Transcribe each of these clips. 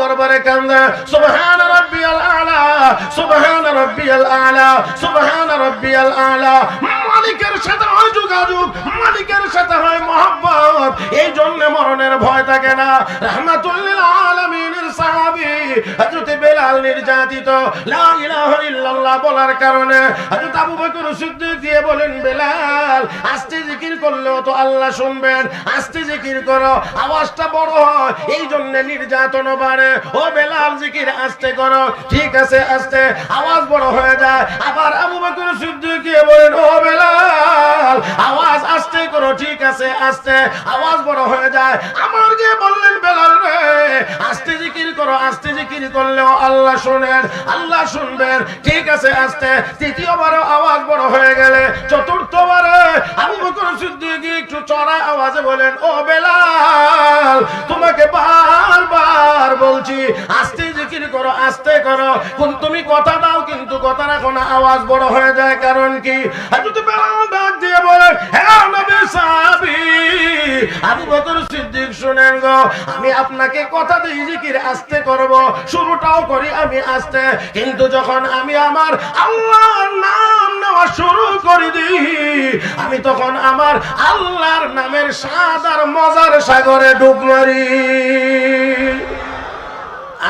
দরবারে কান্দে সুবহান রাব্বিয়াল আলা সুবহান রাব্বিয়াল আলা সুবহান রাব্বিয়াল আলা। মালিকের সাথে হয় যোগাযোগ, মালিকের সাথে হয় মহব্বত। এই জন্য মরণের ভয় থাকে না। রহমাতুল্লিল বেলাল নির্যাতিত। লা ইলাহা ইল্লাল্লাহ বলার কারণে হযরত আবু বকর সিদ্দিক দিয়ে বলেন, বেলাল, আস্তে জিকির তো আল্লাহ শুনবেন। আস্তে জিকির করো, আওয়াজটা বড় হয়। এই জন্য নির্যাতন বাড়ে। ও বেলাল, জিকির আস্তে করো। ঠিক আছে, আস্তে। আওয়াজ বড় হয়ে যায়। আবার আবু বকর সিদ্দিক দিয়ে বলেন, ও বেলাল আওয়াজ আস্তে করো ঠিক আছে আস্তে আওয়াজ বড় হয়ে যায়। আমার গিয়ে বললেন বেলাল রে? আস্তে জিকির করো, আস্তে জিকির করলেও আল্লাহ শুনেন, আল্লাহ শুনবেন। ঠিক আছে, আস্তে। তৃতীয়বারও আওয়াজ বড় হয়ে গেলে, চতুর্থবারে আবু বকর সিদ্দিক একটু চড়া আওয়াজে বলেন, ও বেলাল, তোমাকে বারবার বলছি, আস্তে জিকির করো, আস্তে করো। কোন তুমি কথা দাও, কিন্তু কথা রাখো না আওয়াজ বড় হয়ে যায়। কারণ কি? ডাক দিয়ে হ্যাঁ আবু বকর সিদ্দিক শুনেন গো, আমি আপনাকে কথা দিই জিকির আস্তে করব, শুরুটাও করি আমি আস্তে। কিন্তু যখন আমি আমার আল্লাহর নাম নেওয়া শুরু করে দিই, আমি তখন আমার আল্লাহর নামের স্বাদ আর মজার সাগরে ডুব মারি।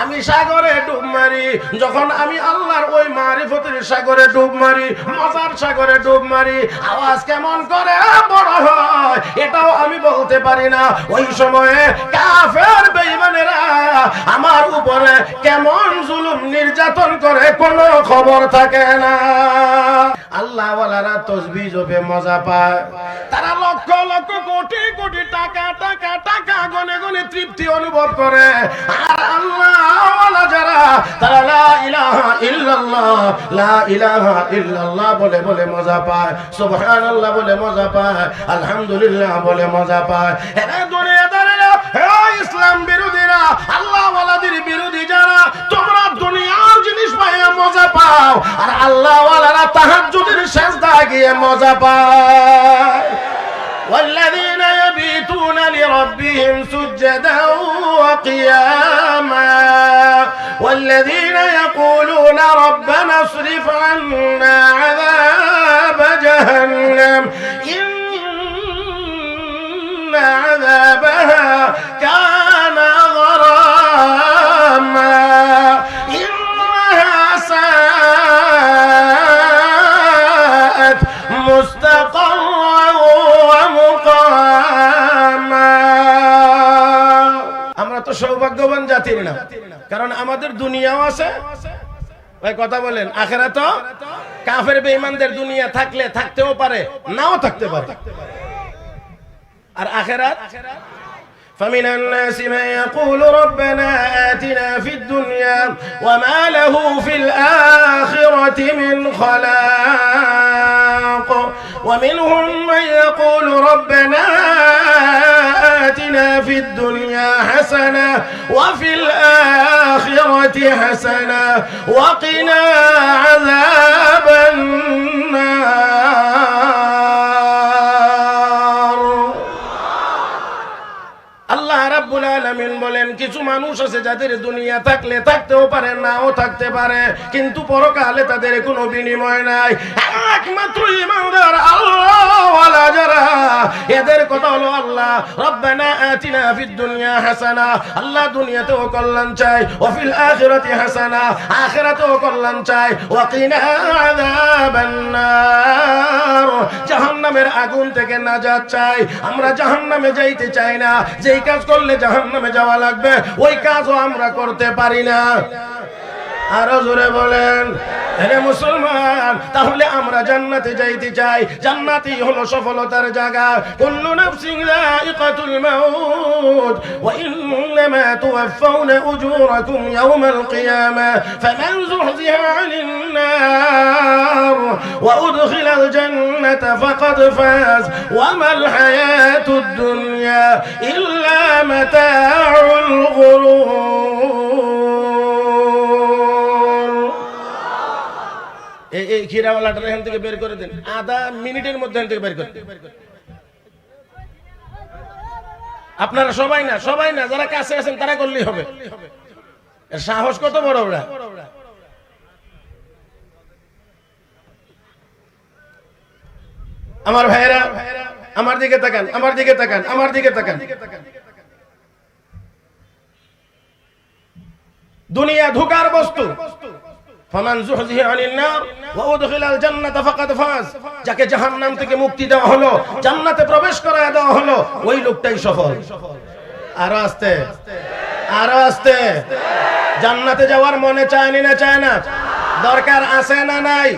আমি সাগরে ডুব মারি, যখন আমি আল্লাহর ওই মারিফতের সাগরে ডুব মারি, মজার সাগরে ডুব মারি, আওয়াজ কেমন করে বড় হয়, এটাও আমি বলতে পারি না। ওই সময়ে কাফের বেঈমানেরা আমার উপরে কেমন জুলুম নির্যাতন করে কোনো খবর থাকে না। আল্লাহ ওয়ালারা তসবি জপে মজা পায়। তারা লক্ষ লক্ষ কোটি কোটি টাকা টাকা তৃপ্তি অনুভব করে আর আল্লাহ ওয়ালা যারা তারা লা ইলাহা ইল্লাল্লাহ লা ইলাহা ইল্লাল্লাহ বলে বলে মজা পায় সুবহানাল্লাহ বলে মজা পায় আলহামদুলিল্লাহ বলে মজা পায় এরা দুনিয়াদারেরা হে ইসলাম বিরোধীরা আল্লাহ ওয়ালাদের বিরোধী যারা তোমরা দুনিয়ার জিনিস পাইয়া মজা পাও আর আল্লাহ ওয়ালারা তাহাজ্জুদের সেজদা গিয়ে মজা পায় والذين يبيتون لربهم سجدا وقياما والذين يقولون ربنا اصرف عنا عذاب جهنم. আমরা তো সৌভাগ্যবান জাতির না কারণ আমাদের দুনিয়াও আছে ভাই কথা বলেন আখেরা তো কাফের বেঈমানদের দুনিয়া থাকলে থাকতেও পারে নাও থাকতে পারে আর আখেরাত فمن الناس من يقول ربنا آتنا في الدنيا وما له في الآخرة من خلاق ومنهم من يقول ربنا آتنا في الدنيا حسنة وفي الآخرة حسنة وقنا عذاب النار আল্লাহ রাব্বুল আলামিন বলেন কিছু মানুষ আছে যাদের দুনিয়া থাকলে থাকতেও পারে নাও থাকতে পারে কিন্তু পরকালে তাদের কোনো বিনিময় নাই একমাত্র ইমানদার আল্লাহ যারা। এদের কথা হলো আল্লাহ, রব্বানা আতিনা ফিদ দুনিয়া হাসানা, আল্লাহ দুনিয়াতেও কল্যাণ চাই, ও ফিল আখিরাতি হাসানা, আখিরাতেও কল্যাণ চাই আযাবান নার জাহান্নামের আগুন থেকে নাজাত চাই, আমরা জাহান্নামে যাইতে চাই না, যেই কাজ করলে জাহান্নামে যাওয়া লাগবে, ওই কাজও আমরা করতে পারি না। আরও জোরে বলেন। হে মুসলমান, তাহলে আমরা জান্নাতে যাইতে চাই। জান্নাতই হলো সফলতার জায়গা। কুল্লু নাফসিন যায়িকাতুল মাউত, ওয়া ইন্নামা তুওয়াফাউনা উজুরাকুম ইয়াওমাল কিয়ামা ফামান যুহজিহা 'আনিন নার ওয়া উদখিলাল জান্নাতা ফাকাদ ফাজ, ওয়া মাল হায়াতুদ দুনিয়া ইল্লা মাতাউল গুরুর আপনারা সবাই না সবাই না, যারা কাছে আছেন তারা করলেই হবে। সাহস কত বড় ওরা? আমার ভাইয়েরা, আমার দিকে তাকান, আমার দিকে তাকান, আমার দিকে তাকান। দুনিয়া ধোকার বস্তু। ফামান যুহজিহা আনিন নার। যাকে জাহান্নাম থেকে মুক্তি দেওয়া হলো, জান্নাতে প্রবেশ করায় দেওয়া হলো, ওই লোকটাই সফল। আরও আস্তে আরও আস্তে। জান্নাতে যাওয়ার মনে চায়নি না চায় না? দরকার আছে না নাই?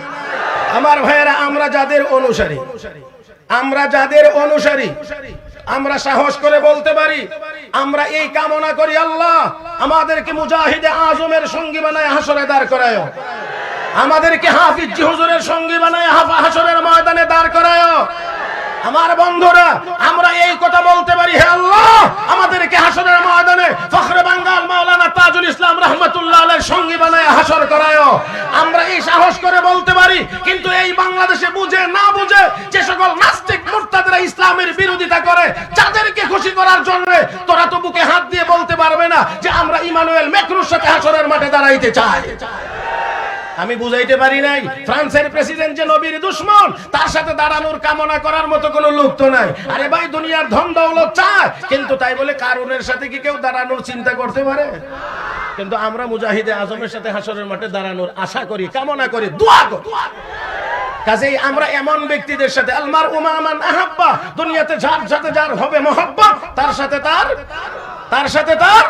আমার ভাইয়েরা, আমরা যাদের অনুসারী, আমরা যাদের অনুসারী, আমরা সাহস করে বলতে পারি, আমরা এই কামনা করি আল্লাহ, আমাদেরকে মুজাহিদে আজমের সঙ্গী বানায় হাসরে দাঁড় করায় আমাদেরকে হাফিজ হুজুরের সঙ্গী বানায়, হাফ- হাসরের ময়দানে দাঁড় করায় আমার বন্ধুরা, আমরা এই কথা বলতে পারি, হে আল্লাহ, আমাদেরকে হাসরের ময়দানে ফখরে বাঙ্গাল মাওলানা তাজুল ইসলাম রহমতুল্লাহ আলের সঙ্গী বানায়, হাসর করায় আমরা এই সাহস করে বলতে পারি, কিন্তু এই বাংলাদেশে বুঝে না বুঝে যে সকল নাস্তিক মুরতাদরা ইসলামের বিরোধিতা করে, যাদেরকে খুশি করার জন্য তোরা তো বুকে হাত দিয়ে বলতে পারবে না যে আমরা ইমানুয়েল মেকরুর সাথে হাসরের মাঠে দাঁড়াইতে চাই। আমি বুঝাইতে পারি নাই, ফ্রান্সের প্রেসিডেন্ট যে নবীর দুশ্মন, তার সাথে দাঁড়ানোর কামনা করার মতো কোনো লোক তো নাই। আরে ভাই, দুনিয়ার ধন দৌলত চায়, কিন্তু তাই বলে কারণের সাথে কি কেউ দাঁড়ানোর চিন্তা করতে পারে? কিন্তু আমরা মুজাহিদে আজমের সাথে হাসরের মাঠে দাঁড়ানোর আশা করি, কামনা করি, দোয়া করি। কাজেই আমরা এমন ব্যক্তিদের সাথে, আলমার উমা উমামান আহাব্বা, দুনিয়াতে যার সাথে যার হবে মহব্বত, তার সাথে তার তার সাথে তার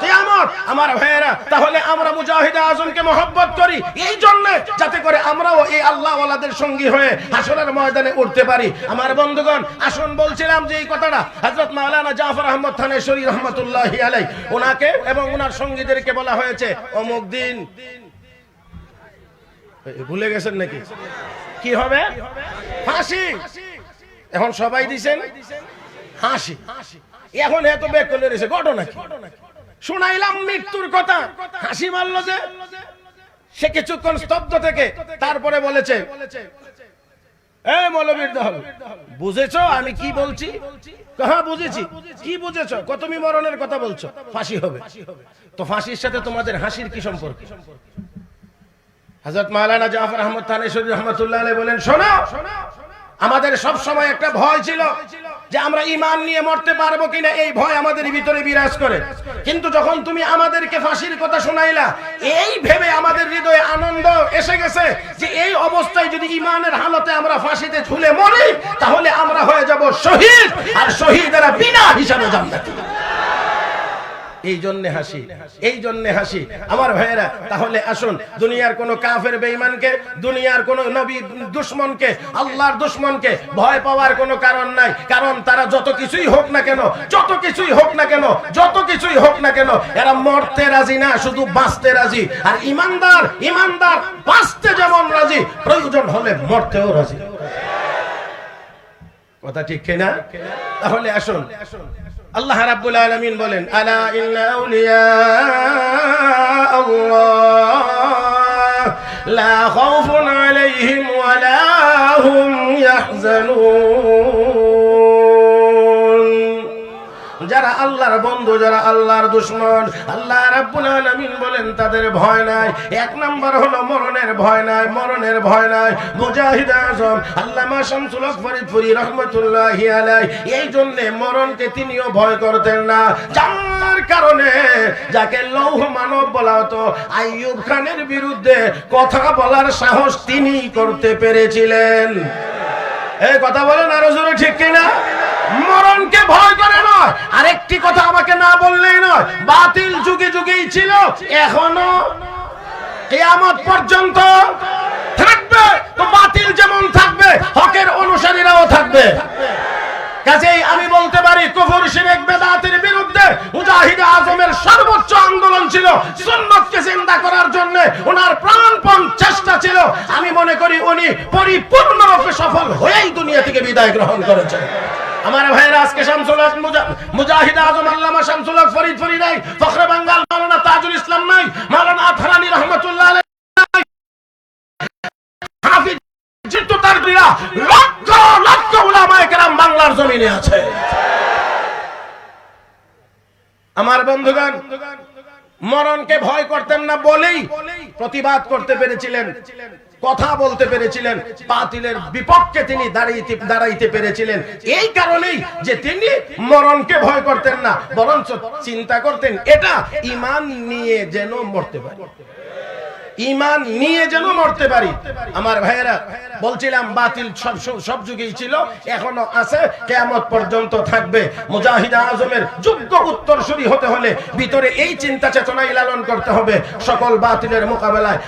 কিয়ামত। আমার ভাইয়েরা, তাহলে আমরা মুজাহিদে আজমকে মহব্বত করি। এই জন্য যাতে করে আমরাও এই আল্লাহ ওয়ালাদের সঙ্গী হয়ে হাসরের ময়দানে উঠতে পারি। আমার বন্ধুগণ, আসুন বলছিলাম যে এই কথাটা। হযরত মাওলানা জাফর আহমদ থানেশ্বরী রহমতুল্লাহি আলাই ওনাকে এবং ওনার সঙ্গীদেরকে বলা হয়েছে অমুক দিন। ভুলে গেছেন নাকি? কি হবে? ফাঁসি। এখন সবাই দিছেন? হাসি হাসি এখন এত বেক করে রয়েছে ঘটনা শুনাইলাম মৃত্যুর কথা। হাসি মারলো যে। সে কিছুক্ষণ স্তব্ধ থেকে তারপরে বলেছে হ্যাঁ বুঝেছি। কি বুঝেছ? কথা বলছো? ফাঁসি হবে। তো ফাঁসির সাথে তোমাদের হাসির কি সম্পর্ক? আহমদ বলেন, শোনো, আমাদের সব সময় একটা ভয় ছিল। যে আমরা ইমান নিয়ে মরতে পারব কিনা এই ভয় আমাদের ভিতরে বিরাজ করে। কিন্তু যখন তুমি আমাদেরকে ফাঁসির কথা শোনাইলা, এই ভেবে আমাদের হৃদয়ে আনন্দ এসে গেছে যে এই অবস্থায় যদি ইমানের হালতে আমরা ফাঁসিতে ঝুলে মরি, তাহলে আমরা হয়ে যাব শহীদ, আর শহীদেরা বিনা হিসাবে জান্নাতি। এই জন্যে হাসি এই জন্যে হাসি। আমার ভাইয়েরা, তাহলে আসুন, দুনিয়ার কোন কাফের বেঈমানকে, দুনিয়ার কোন নবী দুশ্মনকে, আল্লাহর দুশ্মনকে ভয় পাওয়ার কোনো কারণ নাই। কারণ তারা যত কিছুই হোক না কেন, যত কিছুই হোক না কেন, যত কিছুই হোক না কেন, এরা মরতে রাজি না, শুধু বাঁচতে রাজি। আর ইমানদার ইমানদার বাঁচতে যেমন রাজি, প্রয়োজন হলে মরতেও রাজি। কথা ঠিক কিনা? তাহলে আসুন আল্লাহ রাব্বুল আলামিন বলেন আলা ইন্না আউলিয়া আল্লাহ লা খাউফুন আলাইহিম ওয়া লা হুম ইয়াহজানুন আল্লাহর বন্ধু যারা আল্লাহর দুশ্মন, আল্লাহ রাব্বুল আলামিন বলেন তাদের ভয় নাই। এক নাম্বার হলো মরণের ভয় নাই, মরণের ভয় নাই। মুজাহিদ আজম, আল্লামা শামসুল হক ফরিদপুরি রহমাতুল্লাহি আলাইহি, এই জন্য মরণকে তিনিও ভয় করতেন না। যার কারণে যাকে লৌহ মানব বলা হতো, আইয়ুব খানের বিরুদ্ধে কথা বলার সাহস তিনি করতে পেরেছিলেন। এই কথা বলেন আরও জোরে ঠিক কিনা? মরণকে ভয় করে নয়। আরেকটি কথা আমাকে না বললেই নয়। বাতিল যুগে যুগেই ছিল, এখনও কিয়ামত পর্যন্ত থাকবে। তো বাতিল যেমন থাকবে, হকের অনুসারীরাও থাকবে। কাজেই আমি বলতে পারি, কুফর, শিরক, বেদাতের বিরুদ্ধে মুজাহিদ আজমের সর্বোচ্চ আন্দোলন ছিল। সুন্নতকে জিন্দা করার জন্য ওনার প্রাণপণ চেষ্টা ছিল। আমি মনে করি উনি পরিপূর্ণরূপে সফল হয়েই দুনিয়া থেকে বিদায় গ্রহণ করেছেন। আমার ভাইয়েরা আজকে শামসুল হক মুজাহিদ আজম আল্লামা শামসুল হক ফরিদ ফরিদ নাই, ফখরে বাঙ্গাল মাওলানা তাজুল ইসলাম নাই, মাওলানা আথরানি রহমতুল্লাহ হাফিজ লক্ষ লক্ষ উলামায়ে কেরাম বাংলার জমিনে আছে। আমার বন্ধুগণ, মরণকে ভয় করতেন না বলেই প্রতিবাদ করতে পেরেছিলেন। কথা বলতে পেরেছিলেন, বাতিলের বিপক্ষে তিনি দাঁড়াইতে দাঁড়াইতে পেরেছিলেন। এই কারণেই যে তিনি মরণকে ভয় করতেন না, বরঞ্চ চিন্তা করতেন, এটা ইমান নিয়ে যেন মরতে পারে। ইমান নিয়ে যেন মরতে পারি। আমার ভাইয়েরা, বলছিলাম বাতিল সব সব- যুগেই ছিল, এখনও আছে, কেয়ামত পর্যন্ত থাকবে। মুজাহিদ আজমের যোগ্য উত্তরসূরি হতে হলে ভিতরে এই চিন্তা চেতনাই লালন করতে হবে, সকল বাতিলের মোকাবেলায়।